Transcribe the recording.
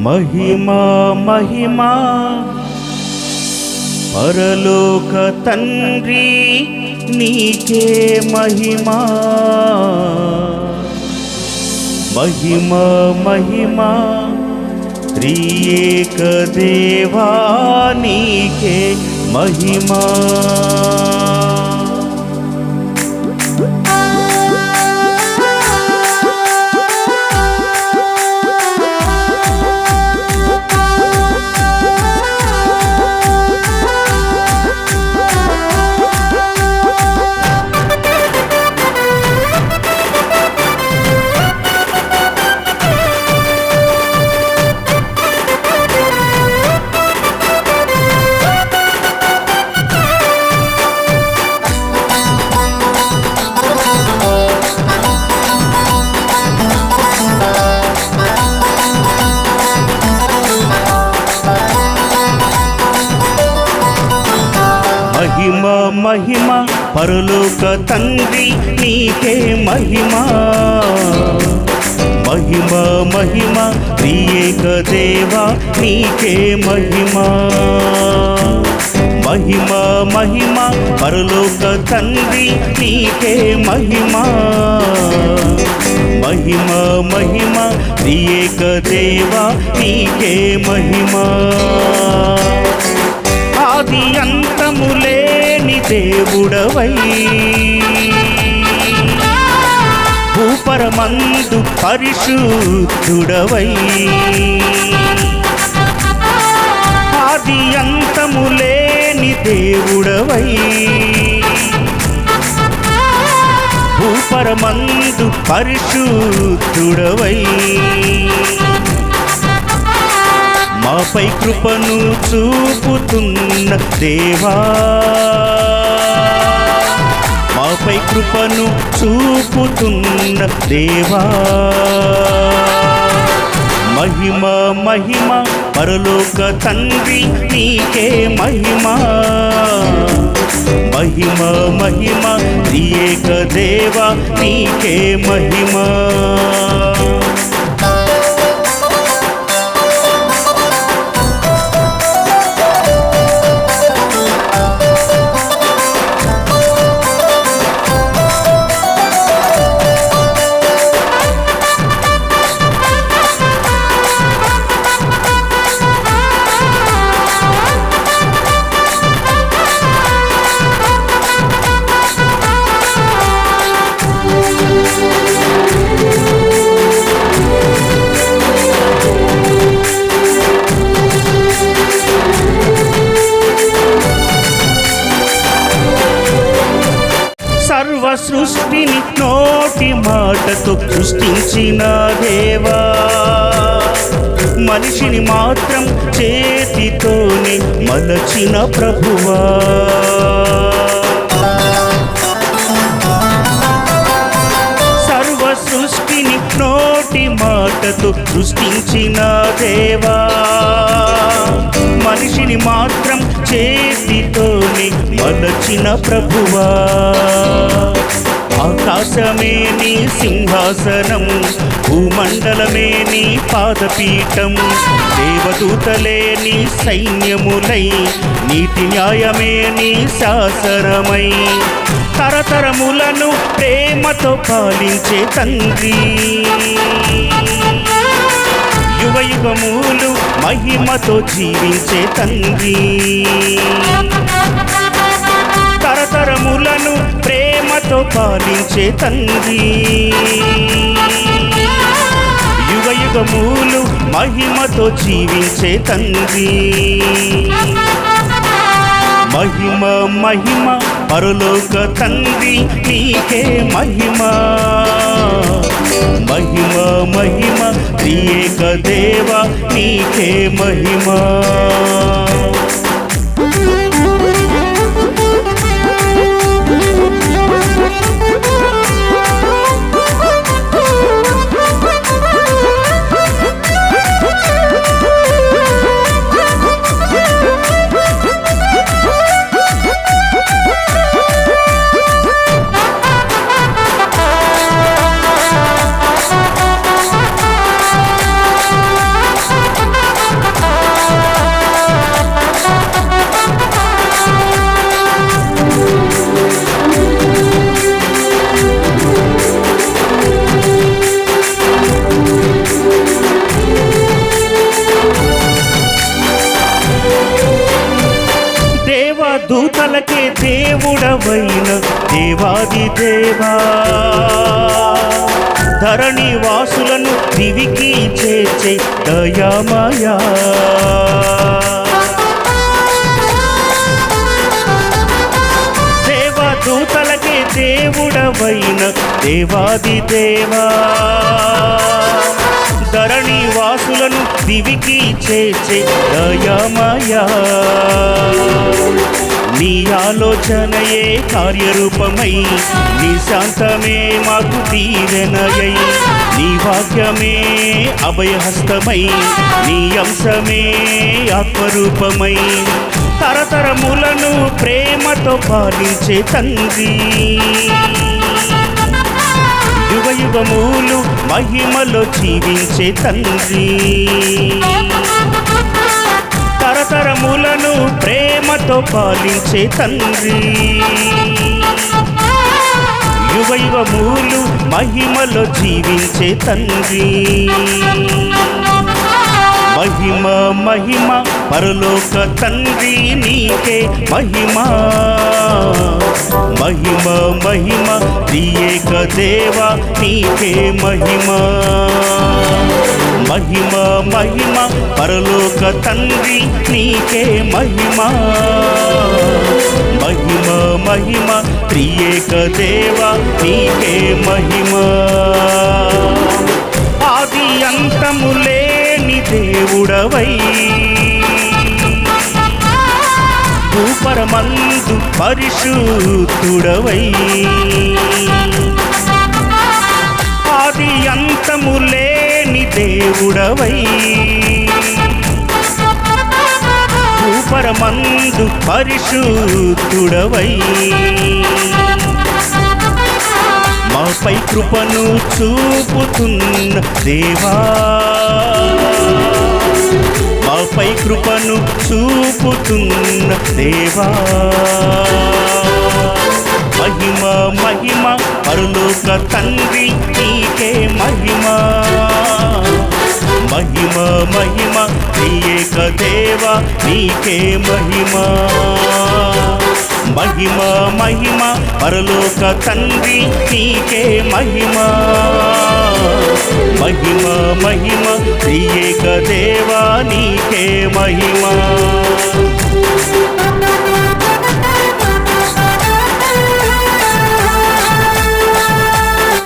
మహిమా మహిమా. పరలోక తండ్రి నీకే మహిమా. మహిమా మహిమా. త్రియేక దేవా నీకే మహిమా. మహిమ మహిమ పరలోక తండ్రి నీకే మహిమ. మహిమ మహిమ ప్రియేక దేవా నీకే మహిమ. మహిమ మహిమ పరలోక తండ్రి నీకే మహిమ. మహిమ మహిమ ప్రియేక దేవా నీకే మహిమ. ఆది అంతములే దేవుడవై. భూపరమందు పరిశుద్ధుడవై. ఆది అంతములేని దేవుడవై. భూపరమందు పరిశుద్ధుడవై. మాపై కృపను చూపుతున్న దేవా. మాపై కృపను చూపుతున్న దేవా. మహిమ మహిమ పరలోక తండ్రి నీకే మహిమ. మహిమ మహిమ ప్రియేక దేవా నీకే మహిమ. సర్వ సృష్టిని నోటి మాటతో సృష్టించిన దేవా. మనిషిని మాత్రం చేతితోనే మలచిన ప్రభువా. సర్వ సృష్టిని నోటి మాటతో సృష్టించిన దేవా. మనిషిని మాత్రం చేతితో చేతితోనే మలచిన ప్రభువా. ఆకాశమే నీ సింహాసనం భూమండలమే నీ పాదపీఠం. దేవదూతలే నీ సైన్యములై నీతి న్యాయమే నీ శాసనమై. తరతరములను ప్రేమతో పాలించే తండ్రి. యుగయుగములు మహిమతో జీవించే తండ్రి. పాలించే తండ్రి. యుగ యుగములు మహిమతో జీవించే తండ్రి. మహిమ మహిమ పరలోక తండ్రి నీకే మహిమ. మహిమ మహిమ ప్రియేక దేవ నీకే మహిమ. దేవుడవైన దేవాది దేవా. ధరణి వాసులను దివికి చేర్చే దయామయా. దేవదూతలకే దేవుడవైన దేవాది దేవా. ధరణి వాసులను దివికి చేర్చే దయామయా. నీ ఆలోచనయే కార్యరూపమై నీ శాంతమే మాకు దీవెనయై నీ వాక్యమే అభయహస్తమై నీ అంశమే ఆత్మరూపమై. తరతరములను ప్రేమతో పాలించే తండ్రి. యుగయుగములు మహిమలో జీవించే తండ్రి. తరతరములను ప్రేమతో పాలించే తండ్రి. యుగయుగములు మహిమలో జీవించే తండ్రి. మహిమ మహిమ పరలోక తండ్రి నీకే మహిమ. మహిమ మహిమ దియేక దేవా నీకే మహిమ. మహిమ మహిమ పరలోక తండ్రి నీకే మహిమ. మహిమ మహిమ ప్రియేక దేవ నీకే మహిమ. ఆది అంతము లేని దేవుడవై. భూపరమందు పరిశుద్ధుడవై. దేవుడవై భూపరమందు పరిశుద్ధుడవై. మాపై కృపను చూపుతున్న దేవా. మాపై కృపను చూపుతున్న దేవా. మహిమ మహిమ పరలోక తండ్రి నీకే మహిమా. మహిమ మహిమ నీయేక దేవ నీకే మహిమ. మహిమ మహిమ పరలోక తండ్రి నీకే మహిమ. మహిమ మహిమ నీయేక దేవ నీకే మహిమ.